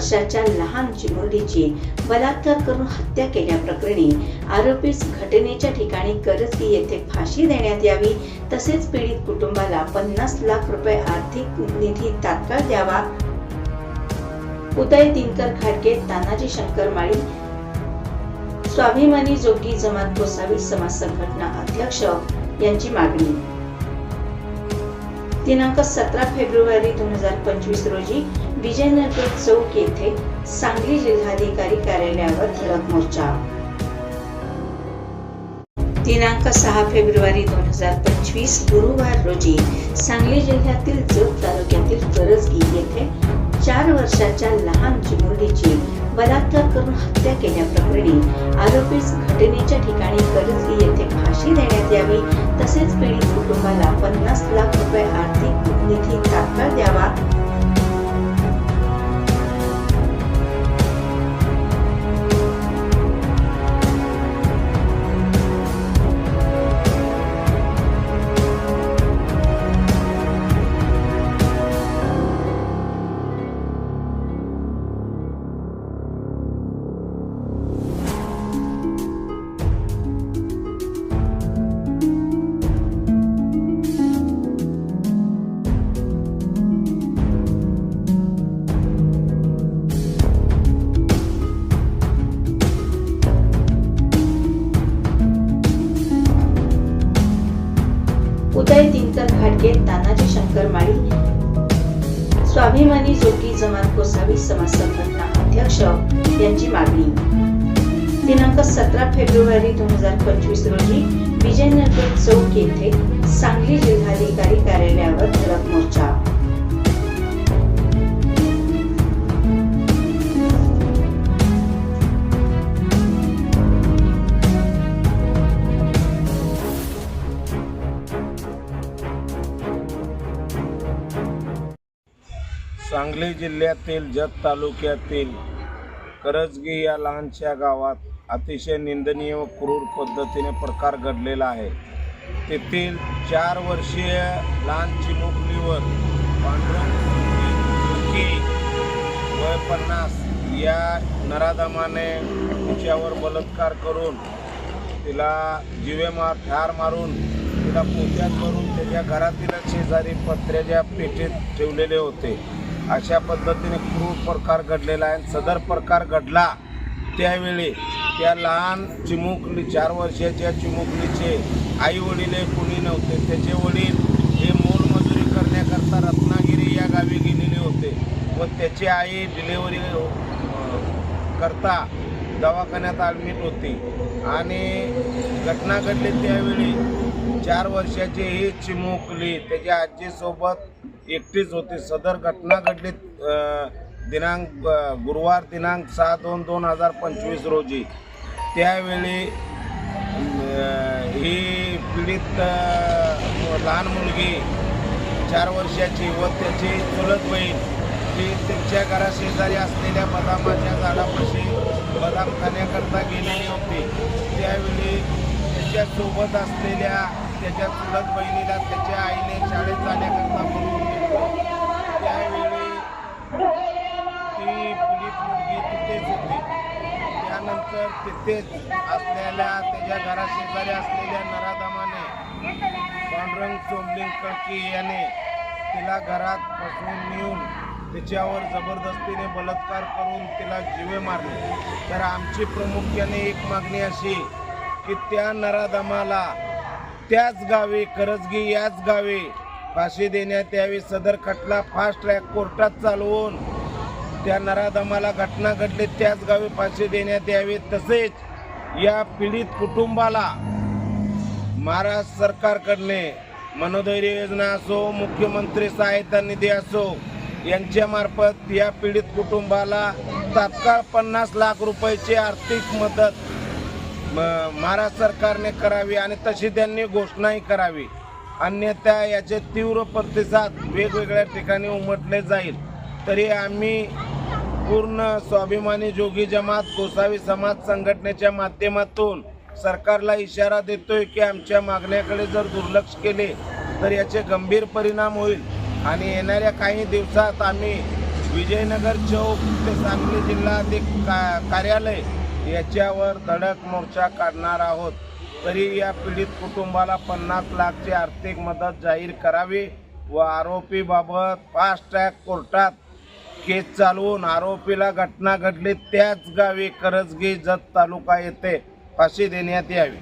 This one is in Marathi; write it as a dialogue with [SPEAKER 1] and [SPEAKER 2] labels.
[SPEAKER 1] वर्षाच्या लहान चिमुरडीची बलात्कार करून हत्या केल्याप्रकरणी आरोपीस घटनेच्या ठिकाणी गरजगी येथे फाशी देण्यात यावी. तसेच पीडित कुटुंबाला पन्नास लाख रुपये आर्थिक निधी तात्काळ द्यावा. उदय दिनकर खाडके तानाजी शंकर माळी स्वाभिमानी जोगी जमात गोसावी समाज संघटना अध्यक्ष यांची मागणी. दिनांक सतरा फेब्रुवारी दोन हजार पंचवीस रोजी विजयनगर चौक येथे सांगली जिल्हाधिकारी कार्यालयावर धडक मोर्चा. दिनांक सहा फेब्रुवारी दोन हजार पंचवीस गुरुवार रोजी सांगली जिल्ह्यातील जत तालुक्यातील करजगी येथे चार वर्षाच्या लहान चिमुरडीची बलात्कार करून हत्या केल्याप्रकरणी आरोपीस घटनेच्या ठिकाणी करजगी येथे फाशी देण्यात यावी तसेच पीडित कुटुंबाला पन्नास लाख रुपये आर्थिक निधी तात्काळ द्यावा उदय दिनकर घाटगे तानाजी शंकर माळी. स्वाभिमानी जोगी जमात कोसावी समाज संघटना अध्यक्ष यांची मागणी. दिनांक सतरा फेब्रुवारी दोन हजार पंचवीस रोजी विजयनगर चौक येथे सांगली जिल्हाधिकारी
[SPEAKER 2] सांगली जिल्ह्यातील जत तालुक्यातील करजगी या लहानशा गावात अतिशय निंदनीय व क्रूर पद्धतीने प्रकार घडलेला आहे. तेथील चार वर्षीय लहान चिमुकलीवर पांडुरंग वय पन्नास या नराधमाने तिच्यावर बलात्कार करून तिला जिवे मार ठार मारून तिला पोत्यात भरून त्याच्या घरातील शेजारी पत्र्याच्या पेटीत ठेवलेले होते. अशा पद्धतीने क्रूर प्रकार घडलेला आहे. सदर प्रकार घडला त्यावेळी त्या लहान चिमुकली चार वर्षाच्या चिमुकलीचे आई वडील कुणी नव्हते. त्याचे वडील हे मोलमजुरी करण्याकरता रत्नागिरी या गावी गेलेले होते. व त्याची आई डिलेवरी करता दवाखान्यात ॲडमिट होती. आणि घटना घडली त्यावेळी चार वर्षाची ही चिमुकली. त्याच्या आजीसोबत एकटीच होती. सदर घटना घडली दिनांक गुरुवार दिनांक सहा दोन दोन हजार पंचवीस रोजी. त्यावेळी ही पीडित लहान मुलगी चार वर्षाची व त्याची चुलत बहीण ती त्यांच्या घराशेजारी असलेल्या बदामाच्या झाडापाशी बदाम खाण्याकरता गेलेली होती. त्यावेळी त्याच्यासोबत असलेल्या त्याच्या चुलत बहिणीला त्याच्या आईने शाळेत जाण्याकरता बोलवून घेतलं. त्यावेळी ती पीडित मुलगी तिथेच होती. त्यानंतर तिथेच असलेल्या त्याच्या घराशेजारी असलेल्या नराधमाने पांडुरंग सोमलिंग याने तिला घरात बसवून नेऊन तिच्यावर जबरदस्तीने बलात्कार करून तिला जिवे मारले. तर आमची प्रामुख्याने एक मागणी अशी की त्या नराधमाला त्याच गावी करजगी याच गावी. फाशी देण्यात यावी. सदर खटला फास्ट ट्रॅक कोर्टात चालवून. त्या नराधमाला घटना घडली त्याच गावी फाशी देण्यात यावी. तसेच या पीडित कुटुंबाला महाराष्ट्र सरकारकडने मनोधैर्य योजना असो मुख्यमंत्री सहायता निधी असो यांच्यामार्फत या पीडित कुटुंबाला तात्काळ पन्नास लाख रुपयाची आर्थिक मदत महाराष्ट्र सरकारने करावी आणि तशी त्यांनी घोषणाही करावी. अन्यथा याचे तीव्र प्रतिसाद वेगवेगळ्या ठिकाणी उमटले जाईल. तरी आम्ही पूर्ण स्वाभिमानी जोगी जमात गोसावी समाज संघटनेच्या माध्यमातून सरकारला इशारा देतोय की आमच्या मागण्याकडे जर दुर्लक्ष केले तर याचे गंभीर परिणाम होईल. आणि येणाऱ्या काही दिवसात आम्ही विजयनगर चौक ते सांगली जिल्हा अधिक का कार्यालय याच्यावर धडक मोर्चा काढणार आहोत. तरी या पीडित कुटुंबाला पन्नास लाखची आर्थिक मदत जाहीर करावी व आरोपीबाबत फास्ट ट्रॅक कोर्टात केस चालवून आरोपीला घटना घडली त्याच गावी करजगी जत तालुका येथे फाशी देण्यात यावी.